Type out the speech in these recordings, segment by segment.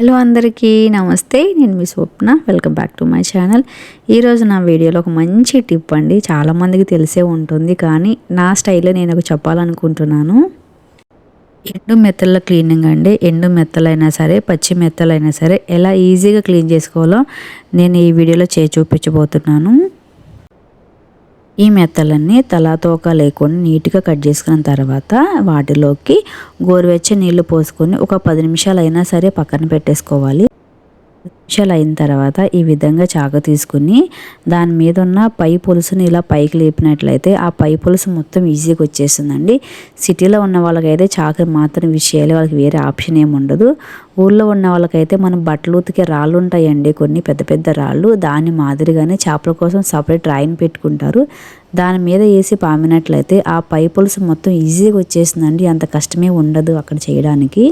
Hello అందరికీ నమస్తే నేను మీ Swapna. Welcome back to my channel ఈరోజు నా వీడియోలో ఒక మంచి టిప్ అండి. చాలామందికి తెలిసే ఉంటుంది కానీ నా స్టైల్లో నేను ఒక చెప్పాలనుకుంటున్నాను. ఎండు మెత్తల క్లీనింగ్ అండి. ఎండు మెత్తలైనా సరే పచ్చి మెత్తలైనా సరే ఎలా ఈజీగా క్లీన్ చేసుకోవాలో నేను ఈ వీడియోలో చేసి చూపించబోతున్నాను. ఈ మెత్తలన్నీ తలాతోక లేకుండా నీట్గా కట్ చేసుకున్న తర్వాత వాటిలోకి గోరువెచ్చని నీళ్ళు పోసుకొని ఒక పది నిమిషాలు అయినా సరే పక్కన పెట్టేసుకోవాలి. నిమిషాలు అయిన తర్వాత ఈ విధంగా చాకు తీసుకుని దాని మీద ఉన్న పై పులుసుని ఇలా పైకి లేపినట్లయితే ఆ పై పులుసు మొత్తం ఈజీగా వచ్చేస్తుందండి. సిటీలో ఉన్న వాళ్ళకైతే చాకు మాత్రం విషయాలు వాళ్ళకి వేరే ఆప్షన్ ఏమి ఉండదు. ఊళ్ళో ఉన్న వాళ్ళకైతే మనం బట్టలు ఉతికే రాళ్ళు ఉంటాయండి. కొన్ని పెద్ద పెద్ద రాళ్ళు. దాని మాదిరిగానే చేపల కోసం సపరేట్ రాయిని పెట్టుకుంటారు. దాని మీద వేసి పామినట్లయితే ఆ పై పులుసు మొత్తం ఈజీగా వచ్చేసిందండి అంత కష్టమే ఉండదు అక్కడ చేయడానికి.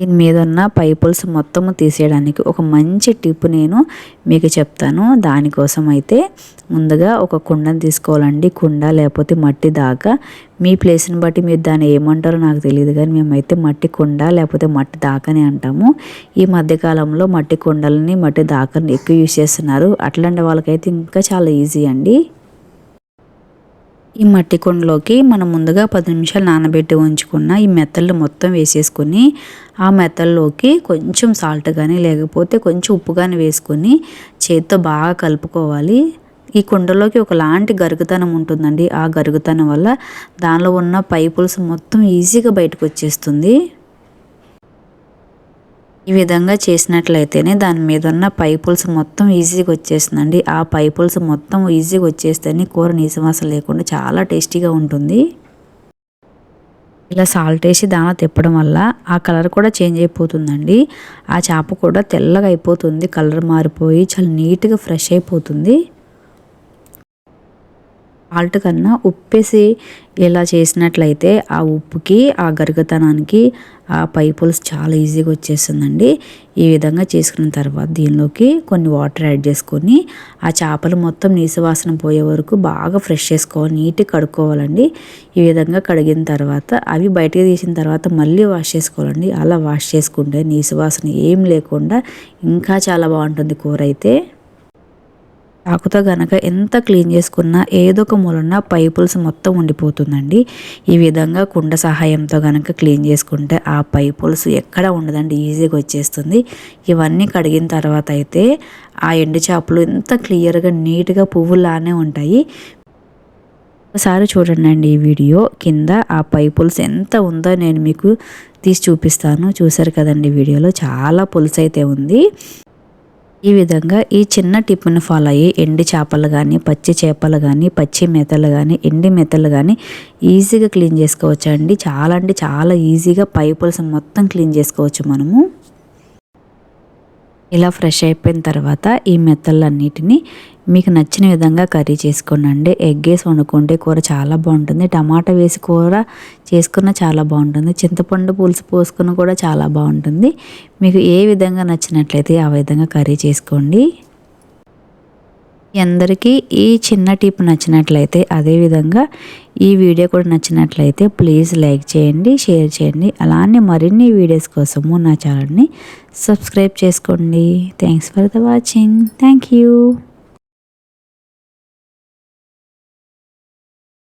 దీని మీద ఉన్న పైపుల్స్ మొత్తము తీసేయడానికి ఒక మంచి టిప్ నేను మీకు చెప్తాను. దానికోసం అయితే ముందుగా ఒక కుండను తీసుకోవాలండి. కుండ లేకపోతే మట్టి దాకా. మీ ప్లేస్ని బట్టి మీరు దాన్ని ఏమంటారో నాకు తెలియదు కానీ మేమైతే మట్టి కుండ లేకపోతే మట్టి దాకని అంటాము. ఈ మధ్యకాలంలో మట్టి కుండలని మట్టి దాకని ఎక్కువ యూజ్ చేస్తున్నారు. అట్లాంటి వాళ్ళకైతే ఇంకా చాలా ఈజీ అండి. ఈ మట్టి కుండలోకి మనం ముందుగా పది నిమిషాలు నానబెట్టి ఉంచుకున్న ఈ మెత్తలు మొత్తం వేసేసుకొని ఆ మెత్తల్లోకి కొంచెం సాల్ట్ కానీ లేకపోతే కొంచెం ఉప్పు కానీ వేసుకొని చేత్తో బాగా కలుపుకోవాలి. ఈ కుండలోకి ఒకలాంటి గరుగుతనం ఉంటుందండి. ఆ గరుగుతనం వల్ల దానిలో ఉన్న పైపుల్స్ మొత్తం ఈజీగా బయటకు వచ్చేస్తుంది. ఈ విధంగా చేసినట్లయితేనే దాని మీద ఉన్న పైపుల్స్ మొత్తం ఈజీగా వచ్చేస్తుందండి. ఆ పైపుల్స్ మొత్తం ఈజీగా వచ్చేస్తేనే కూర నీసవాసన లేకుండా చాలా టేస్టీగా ఉంటుంది. ఇలా సాల్ట్ వేసి దాన తిప్పడం వల్ల ఆ కలర్ కూడా చేంజ్ అయిపోతుందండి. ఆ చేప కూడా తెల్లగా అయిపోతుంది. కలర్ మారిపోయి చాలా నీట్గా ఫ్రెష్ అయిపోతుంది. సాల్ట్ కన్నా ఉప్పేసి ఇలా చేసినట్లయితే ఆ ఉప్పుకి ఆ గరుగతనానికి ఆ పైపుల్స్ చాలా ఈజీగా వచ్చేస్తుందండి. ఈ విధంగా చేసుకున్న తర్వాత దీనిలోకి కొన్ని వాటర్ యాడ్ చేసుకొని ఆ చేపలు మొత్తం నీసువాసన పోయే వరకు బాగా ఫ్రెష్ చేసుకోవాలి నీట్గా కడుక్కోవాలండి. ఈ విధంగా కడిగిన తర్వాత అవి బయటకు తీసిన తర్వాత మళ్ళీ వాష్ చేసుకోవాలండి. అలా వాష్ చేసుకుంటే నీసువాసన ఏం లేకుండా ఇంకా చాలా బాగుంటుంది కూర అయితే. చాకుతో గనక ఎంత క్లీన్ చేసుకున్నా ఏదో ఒక మూలన పైపుల్స్ మొత్తం ఉండిపోతుందండి. ఈ విధంగా కుండ సహాయంతో గనక క్లీన్ చేసుకుంటే ఆ పైపుల్స్ ఎక్కడ ఉండదండి ఈజీగా వచ్చేస్తుంది. ఇవన్నీ కడిగిన తర్వాత అయితే ఆ ఎండు చేపలు ఎంత క్లియర్గా నీట్గా పువ్వులానే ఉంటాయి. ఒకసారి చూడండి అండి ఈ వీడియో కింద ఆ పైపుల్స్ ఎంత ఉందో నేను మీకు తీసి చూపిస్తాను. చూసారు కదండి వీడియోలో చాలా పులుసు అయితే ఉంది. ఈ విధంగా ఈ చిన్న టిప్ని ఫాలో అయ్యి ఎండి చేపలు కానీ పచ్చి చేపలు కానీ పచ్చి మెతలు కానీ ఎండి మెతలు కానీ ఈజీగా క్లీన్ చేసుకోవచ్చు అండి చాలా అంటే చాలా ఈజీగా పైపుల్స్ మొత్తం క్లీన్ చేసుకోవచ్చు మనము. ఇలా ఫ్రెష్ అయిపోయిన తర్వాత ఈ మెత్తలన్నిటిని మీకు నచ్చిన విధంగా కర్రీ చేసుకోండి ఎగ్ వేసి వండుకుంటే కూర చాలా బాగుంటుంది. టమాటా వేసి కూర చేసుకున్న చాలా బాగుంటుంది. చింతపండు పులుసు పోసుకున్న కూడా చాలా బాగుంటుంది. మీకు ఏ విధంగా నచ్చినట్లయితే ఆ విధంగా కర్రీ చేసుకోండి. అందరికీ ఈ చిన్న టిప్ నచ్చినట్లయితే అదేవిధంగా ఈ వీడియో కూడా నచ్చినట్లయితే ప్లీజ్ లైక్ చేయండి షేర్ చేయండి. అలానే మరిన్ని వీడియోస్ కోసము నా ఛానల్ని సబ్స్క్రైబ్ చేసుకోండి. Thanks for the watching. Thank you.